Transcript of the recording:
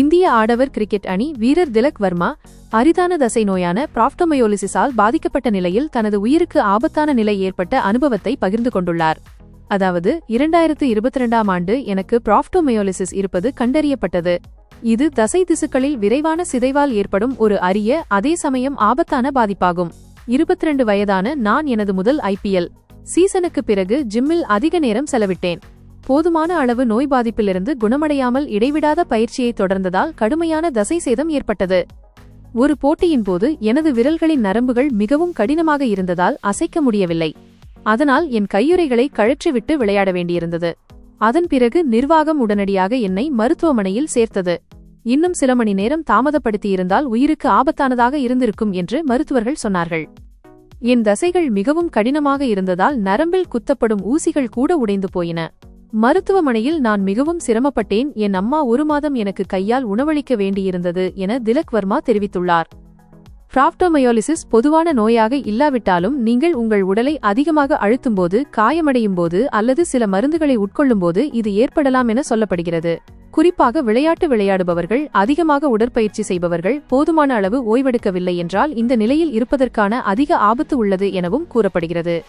இந்திய ஆடவர் கிரிக்கெட் அணி வீரர் திலக் வர்மா அரிதான தசை நோயான பிராப்டமயோலிசிஸால் பாதிக்கப்பட்ட நிலையில் தனது உயிருக்கு ஆபத்தான நிலை ஏற்பட்ட அனுபவத்தை பகிர்ந்து கொண்டுள்ளார். அதாவது இரண்டாயிரத்து இருபத்திரண்டாம் ஆண்டு எனக்கு பிராப்டோமயோலிசிஸ் இருப்பது கண்டறியப்பட்டது. இது தசை திசுக்களில் விரைவான சிதைவால் ஏற்படும் ஒரு அரிய அதே சமயம் ஆபத்தான பாதிப்பாகும். இருபத்திரண்டு வயதான நான் எனது முதல் ஐபிஎல் சீசனுக்கு பிறகு ஜிம்மில் அதிக நேரம் செலவிட்டேன். போதுமான அளவு நோய் பாதிப்பிலிருந்து குணமடையாமல் இடைவிடாத பயிற்சியை தொடர்ந்ததால் கடுமையான தசை சேதம் ஏற்பட்டது. ஒரு போட்டியின் போது எனது விரல்களின் நரம்புகள் மிகவும் கடினமாக இருந்ததால் அசைக்க முடியவில்லை. அதனால் என் கையுறைகளை கழற்றிவிட்டு விளையாட வேண்டியிருந்தது. அதன் பிறகு நிர்வாகம் உடனடியாக என்னை மருத்துவமனையில் சேர்த்தது. இன்னும் சில மணி நேரம் தாமதப்படுத்தியிருந்தால் உயிருக்கு ஆபத்தானதாக இருந்திருக்கும் என்று மருத்துவர்கள் சொன்னார்கள். என் தசைகள் மிகவும் கடினமாக இருந்ததால் நரம்பில் குத்தப்படும் ஊசிகள் கூட உடைந்து போயின. மருத்துவமனையில் நான் மிகவும் சிரமப்பட்டேன் என் அம்மா ஒரு மாதம் எனக்கு கையால் உணவளிக்க வேண்டியிருந்தது என திலக் வர்மா தெரிவித்துள்ளார். பிராப்டோமயோலிசிஸ் பொதுவான நோயாக இல்லாவிட்டாலும் நீங்கள் உங்கள் உடலை அதிகமாக அழுத்தும்போது காயமடையும் போது அல்லது சில மருந்துகளை உட்கொள்ளும்போது இது ஏற்படலாம் என சொல்லப்படுகிறது. குறிப்பாக விளையாட்டு விளையாடுபவர்கள் அதிகமாக உடற்பயிற்சி செய்பவர்கள் போதுமான அளவு ஓய்வெடுக்கவில்லை என்றால் இந்த நிலையில் இருப்பதற்கான அதிக ஆபத்து உள்ளது எனவும் கூறப்படுகிறது.